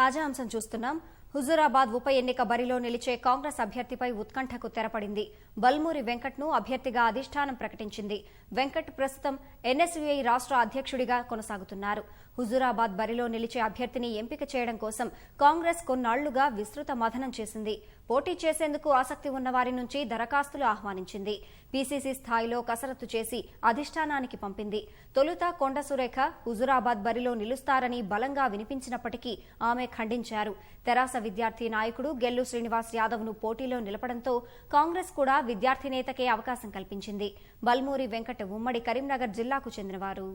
తాజా అంశం చూస్తున్నాం. హుజూరాబాద్ ఉప ఎన్నిక బరిలో నిలిచే కాంగ్రెస్ అభ్యర్థిపై ఉత్కంఠకు తెరపడింది. బల్మూరి వెంకట్ను అభ్యర్థిగా అధిష్టానం ప్రకటించింది. వెంకట్ ప్రస్తుతం ఎన్ఎస్యుఐ రాష్ట్ర అధ్యక్షుడిగా కొనసాగుతున్నారు. హుజూరాబాద్ బరిలో నిలిచే అభ్యర్థిని ఎంపిక చేయడం కోసం కాంగ్రెస్ కొన్నాళ్ళుగా విస్తృత మథనం చేసింది. పోటీ చేసేందుకు ఆసక్తి ఉన్నవారి నుంచి దరఖాస్తులు ఆహ్వానించింది. పీసీసీ స్థాయిలో కసరత్తు చేసి అధిష్టానానికి పంపింది. తొలుత కొండ సురేఖ హుజూరాబాద్ బరిలో నిలుస్తారని బలంగా వినిపించినప్పటికీ ఆమె ఖండించారు. తెరాస విద్యార్థి నాయకుడు గెల్లు శ్రీనివాస్ యాదవ్ను పోటీలో నిలపడంతో కాంగ్రెస్ కూడా విద్యార్థి నేతకే అవకాశం కల్పించింది. బల్మూరి వెంకట ఉమ్మడి కరీంనగర్ జిల్లాకు చెందినవారు.